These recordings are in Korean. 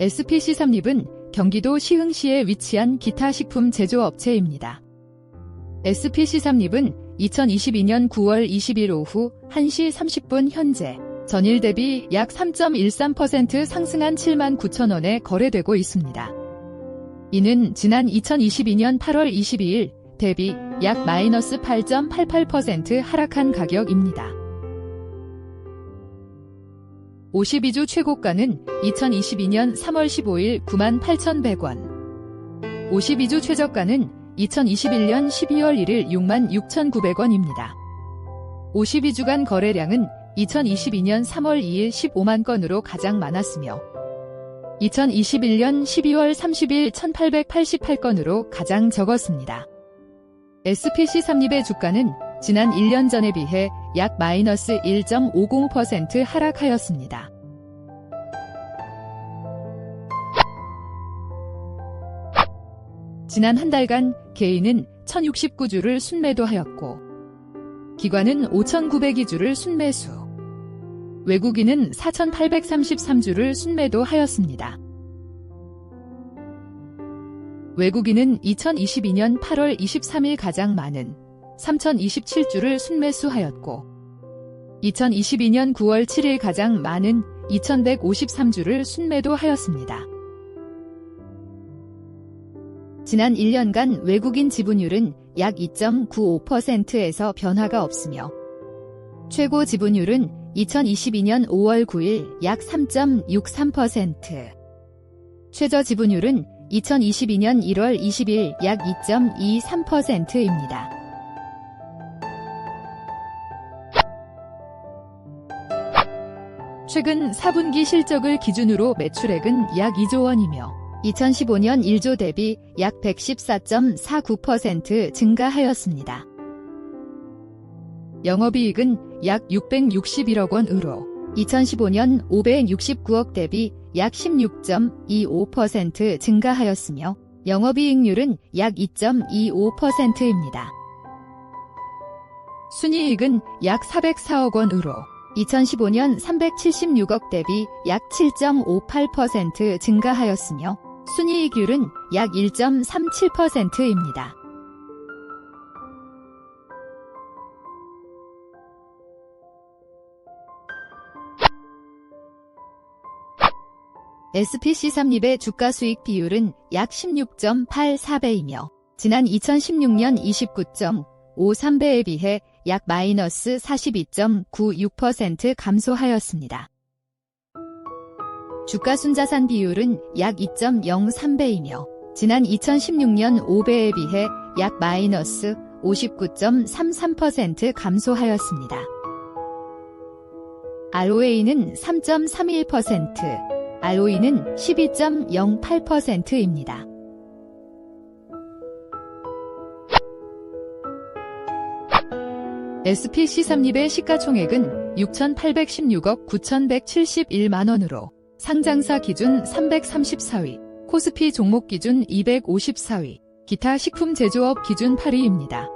SPC 삼립은 경기도 시흥시에 위치한 기타 식품 제조업체입니다. SPC 삼립은 2022년 9월 20일 오후 1시 30분 현재 전일 대비 약 3.13% 상승한 7만 9천 원에 거래되고 있습니다. 이는 지난 2022년 8월 22일 대비 약 마이너스 8.88% 하락한 가격입니다. 52주 최고가는 2022년 3월 15일 98,100원. 52주 최저가는 2021년 12월 1일 66,900원입니다. 52주간 거래량은 2022년 3월 2일 15만 건으로 가장 많았으며 2021년 12월 30일 1888건으로 가장 적었습니다. SPC 삼립의 주가는 지난 1년 전에 비해 약 마이너스 1.50% 하락하였습니다. 지난 한 달간 개인은 1069주를 순매도하였고 기관은 5902주를 순매수 외국인은 4833주를 순매도하였습니다. 외국인은 2022년 8월 23일 가장 많은 3027주를 순매수하였고 2022년 9월 7일 가장 많은 2153주를 순매도하였습니다. 지난 1년간 외국인 지분율은 약 2.95%에서 변화가 없으며 최고 지분율은 2022년 5월 9일 약 3.63%, 최저 지분율은 2022년 1월 20일 약 2.23%입니다. 최근 4분기 실적을 기준으로 매출액은 약 2조 원이며 2015년 1조 대비 약 114.49% 증가하였습니다. 영업이익은 약 661억 원으로 2015년 569억 대비 약 16.25% 증가하였으며 영업이익률은 약 2.25%입니다. 순이익은 약 404억 원으로 2015년 376억 대비 약 7.58% 증가하였으며 순이익률은 약 1.37%입니다. SPC 삼립의 주가 수익 비율은 약 16.84배이며 지난 2016년 29.53배에 비해 약 마이너스 42.96% 감소하였습니다. 주가 순자산 비율은 약 2.03배이며 지난 2016년 5배에 비해 약 마이너스 59.33% 감소하였습니다. ROA는 3.31%, ROE는 12.08%입니다. SPC 삼립의 시가총액은 6,816억 9,171만원으로 상장사 기준 334위, 코스피 종목 기준 254위, 기타 식품 제조업 기준 8위입니다.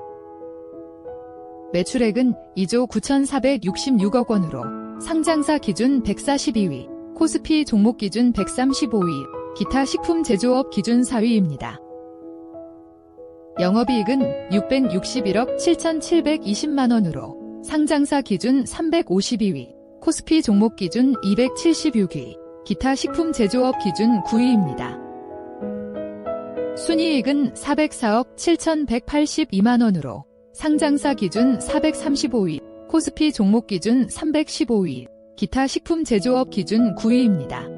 매출액은 2조 9,466억 원으로 상장사 기준 142위, 코스피 종목 기준 135위, 기타 식품 제조업 기준 4위입니다. 영업이익은 661억 7,720만 원으로 상장사 기준 352위, 코스피 종목 기준 276위, 기타 식품 제조업 기준 9위입니다. 순이익은 404억 7,182만 원으로 상장사 기준 435위, 코스피 종목 기준 315위, 기타 식품 제조업 기준 9위입니다.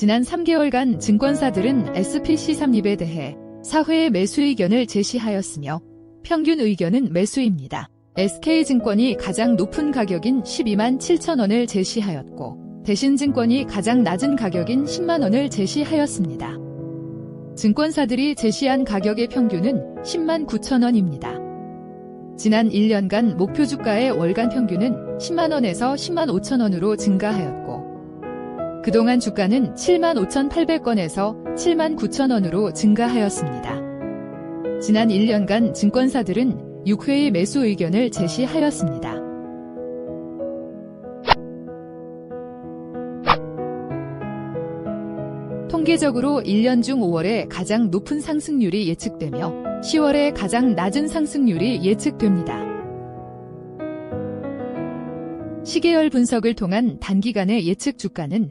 지난 3개월간 증권사들은 SPC 삼립에 대해 사회의 매수 의견을 제시하였으며 평균 의견은 매수입니다. SK증권이 가장 높은 가격인 12만 7천 원을 제시하였고 대신증권이 가장 낮은 가격인 10만 원을 제시하였습니다. 증권사들이 제시한 가격의 평균은 10만 9천 원입니다. 지난 1년간 목표 주가의 월간 평균은 10만 원에서 10만 5천 원으로 증가하였고 그동안 주가는 7만 5,800건에서 7만 9천 원으로 증가하였습니다. 지난 1년간 증권사들은 6회의 매수 의견을 제시하였습니다. 통계적으로 1년 중 5월에 가장 높은 상승률이 예측되며 10월에 가장 낮은 상승률이 예측됩니다. 시계열 분석을 통한 단기간의 예측 주가는